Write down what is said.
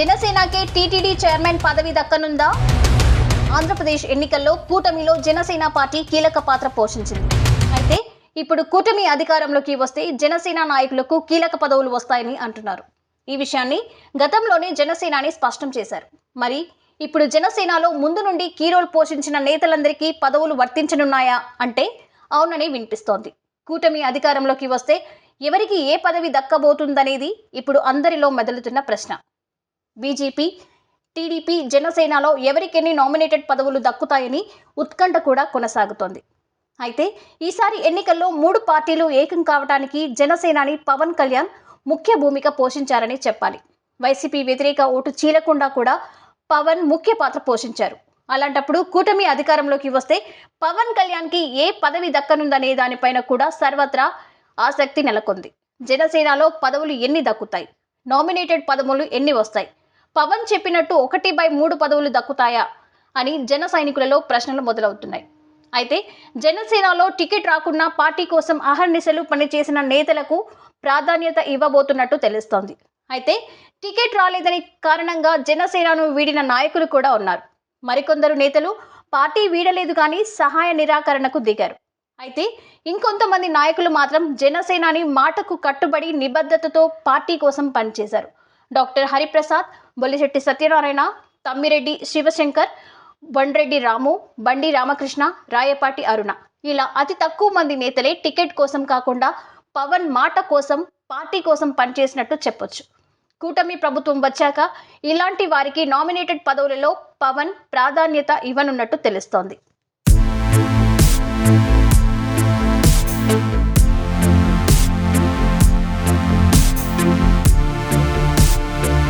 జనసేనకే TTD chairman పదవి దక్కనుందా? ఆంధ్రప్రదేశ్ ఎన్నికల్లో కూటమిలో జనసేన పార్టీ కీలక పాత్ర పోషించింది. అయితే ఇప్పుడు కూటమి అధికారంలోకి వస్తే జనసేన నాయకులకు కీలక పదవులు వస్తాయని అంటున్నారు. ఈ విషయాన్ని గతంలోనే జనసేనాని స్పష్టం చేశారు. మరి ఇప్పుడు జనసేనలో ముందు నుండి కీరోల్ పోషించిన నేతలందరికీ పదవులు వర్తించనున్నాయా అంటే అవునని వినిపిస్తోంది. కూటమి అధికారంలోకి వస్తే ఎవరికి ఏ పదవి దక్కబోతుందనేది ఇప్పుడు అందరిలో మెదలుతున్న ప్రశ్న. బీజేపీ టీడీపీ జనసేనలో ఎవరికెన్ని నామినేటెడ్ పదవులు దక్కుతాయని ఉత్కంఠ కూడా కొనసాగుతోంది. అయితే ఈసారి ఎన్నికల్లో మూడు పార్టీలు ఏకం కావడానికి జనసేనాని పవన్ కళ్యాణ్ ముఖ్య భూమిక పోషించారని చెప్పాలి. వైసీపీ వ్యతిరేక ఓటు చీలకుండా కూడా పవన్ ముఖ్య పాత్ర పోషించారు. అలాంటప్పుడు కూటమి అధికారంలోకి వస్తే పవన్ కళ్యాణ్కి ఏ పదవి దక్కనుందనే దానిపైన కూడా సర్వత్రా ఆసక్తి నెలకొంది. జనసేనలో పదవులు ఎన్ని దక్కుతాయి? నామినేటెడ్ పదవులు ఎన్ని వస్తాయి? పవన్ చెప్పినట్టు ఒకటి బై మూడు పదవులు దక్కుతాయా అని జన సైనికులలో ప్రశ్నలు మొదలవుతున్నాయి. అయితే జనసేనలో టికెట్ రాకుండా పార్టీ కోసం అహర్నిశలు పనిచేసిన నేతలకు ప్రాధాన్యత ఇవ్వబోతున్నట్టు తెలుస్తోంది. అయితే టికెట్ రాలేదని కారణంగా జనసేనను వీడిన నాయకులు కూడా ఉన్నారు. మరికొందరు నేతలు పార్టీ వీడలేదు కానీ సహాయ నిరాకరణకు దిగారు. అయితే ఇంకొంతమంది నాయకులు మాత్రం జనసేనాని మాటకు కట్టుబడి నిబద్ధతతో పార్టీ కోసం పనిచేశారు. డాక్టర్ హరిప్రసాద్ బొల్లిశెట్టి సత్యనారాయణ తమ్మిరెడ్డి శివశంకర్ బండ్రెడ్డి రాము బండి రామకృష్ణ రాయపాటి అరుణ. ఇలా అతి తక్కువ మంది నేతలే టికెట్ కోసం కాకుండా పవన్ మాట కోసం పార్టీ కోసం పనిచేసినట్టు చెప్పొచ్చు. కూటమి ప్రభుత్వం వచ్చాక ఇలాంటి వారికి నామినేటెడ్ పదవులలో పవన్ ప్రాధాన్యత ఇవ్వనున్నట్టు తెలుస్తోంది.